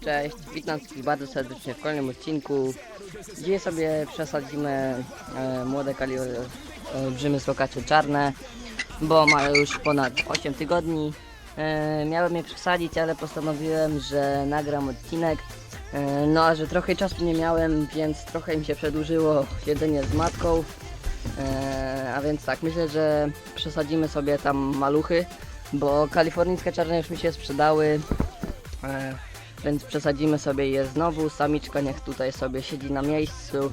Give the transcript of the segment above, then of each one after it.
Cześć, witam wszystkich bardzo serdecznie w kolejnym odcinku. Dzisiaj sobie przesadzimy e, młode kali e, słokacze czarne, bo mają już ponad 8 tygodni. E, miałem je przesadzić, ale postanowiłem, że nagram odcinek. E, no a że trochę czasu nie miałem, więc trochę mi się przedłużyło siedzenie z matką. E, a więc tak, myślę, że przesadzimy sobie tam maluchy, bo kalifornijskie czarne już mi się sprzedały. E, więc przesadzimy sobie je znowu. Samiczka niech tutaj sobie siedzi na miejscu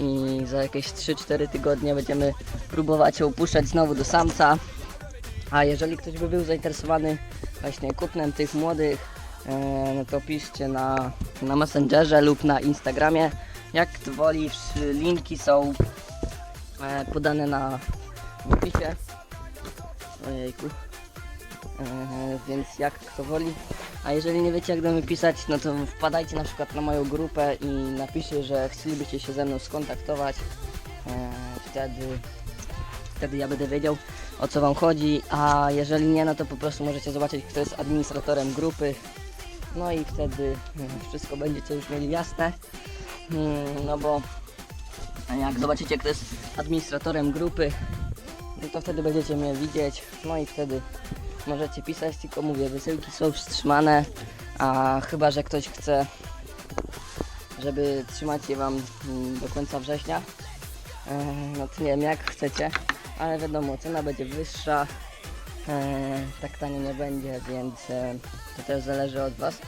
i za jakieś 3-4 tygodnie będziemy próbować ją puszczać znowu do samca. A jeżeli ktoś by był zainteresowany właśnie kupnem tych młodych, e, no to piszcie na, na Messengerze lub na Instagramie. Jak woli, linki są e, podane na opisie. Ojejku. E, więc jak kto woli. A jeżeli nie wiecie jak do mnie pisać, no to wpadajcie na przykład na moją grupę i napiszcie, że chcielibyście się ze mną skontaktować. E, wtedy, wtedy ja będę wiedział o co wam chodzi, a jeżeli nie, no to po prostu możecie zobaczyć kto jest administratorem grupy. No i wtedy e, wszystko będziecie już mieli jasne. Mm, No bo jak zobaczycie kto jest administratorem grupy, no to wtedy będziecie mnie widzieć. No i wtedy możecie pisać, tylko mówię, wysyłki są wstrzymane, a chyba, że ktoś chce, żeby trzymać je Wam mm, do końca września, e, no to nie wiem jak chcecie, ale wiadomo, cena będzie wyższa, e, tak tanio nie będzie, więc e, to też zależy od Was.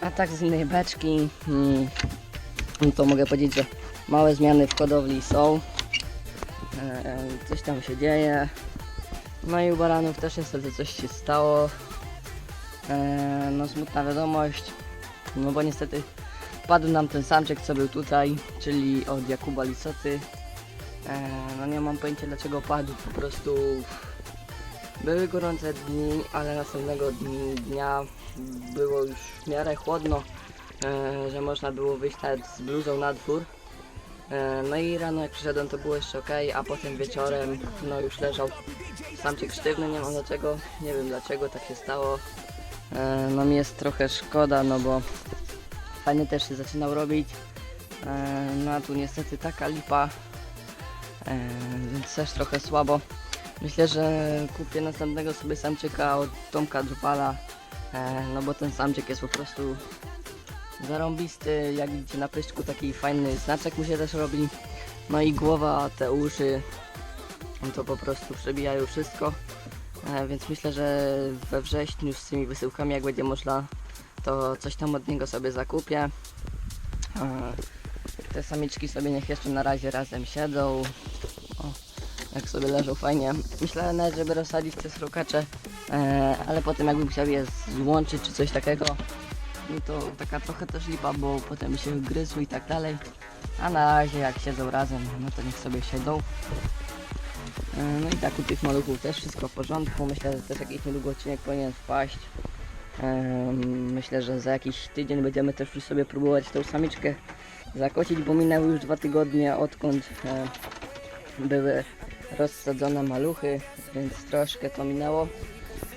A tak z innej beczki, mm, no to mogę powiedzieć, że małe zmiany w hodowli są, coś tam się dzieje, no baranów też niestety coś się stało. Eee, no smutna wiadomość, no bo niestety padł nam ten samczyk co był tutaj, czyli od Jakuba Lisoty. Eee, no nie mam pojęcia dlaczego padł, po prostu były gorące dni, ale następnego dni, dnia było już w miarę chłodno, eee, że można było wyjść nawet z bluzą na dwór. E, No i rano jak przyszedłem to było jeszcze ok, a potem wieczorem no już leżał samczyk sztywny, nie wiem dlaczego, nie wiem dlaczego tak się stało. E, No mi jest trochę szkoda, no bo fajnie też się zaczynał robić. E, No a tu niestety taka lipa, więc też trochę słabo. Myślę, że kupię następnego sobie samczyka od Tomka Drupala, no bo ten samczyk jest po prostu zarąbisty, jak widzicie na pyszczku taki fajny znaczek mu się też robi. No i głowa, te uszy, to po prostu przebijają wszystko. E, więc myślę, że we wrześniu z tymi wysyłkami jak będzie można, to coś tam od niego sobie zakupię. E, te samiczki sobie niech jeszcze na razie razem siedzą. O, jak sobie leżą fajnie. Myślałem nawet, żeby rozsadzić te srokacze, e, ale potem jakbym chciał je złączyć czy coś takiego, no to taka trochę też lipa, bo potem się gryzły i tak dalej. A na razie jak siedzą razem, no to niech sobie siedzą. E, No i tak u tych maluchów też wszystko w porządku. Myślę, że też jakiś niedługo odcinek powinien wpaść. Em, Myślę, że za jakiś tydzień będziemy też już sobie próbować tą samiczkę zakocić, bo minęły już dwa tygodnie odkąd e, były rozsadzone maluchy, więc troszkę to minęło.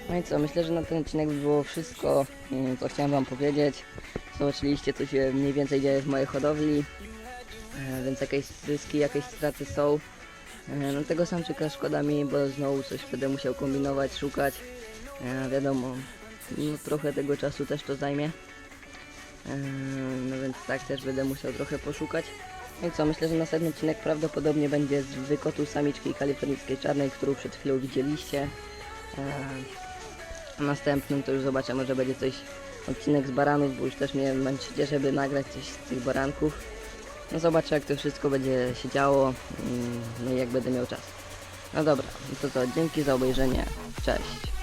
No i co, myślę, że na ten odcinek by było wszystko, mm, co chciałem Wam powiedzieć. Zobaczyliście, co się mniej więcej dzieje w mojej hodowli, e, więc jakieś zyski, jakieś straty są. E, No tego samczyka szkoda mi, bo znowu coś będę musiał kombinować, szukać. E, Wiadomo, no trochę tego czasu też to zajmie. No więc tak też będę musiał trochę poszukać. No i co, myślę, że następny odcinek prawdopodobnie będzie z wykotu samiczki kalifornijskiej czarnej, którą przed chwilą widzieliście. W następnym to już zobaczę, może będzie coś, odcinek z baranów, bo już też mnie męczycie, żeby nagrać coś z tych baranków. No zobaczę jak to wszystko będzie się działo, mm, no i jak będę miał czas. No dobra, no to co, dzięki za obejrzenie, cześć.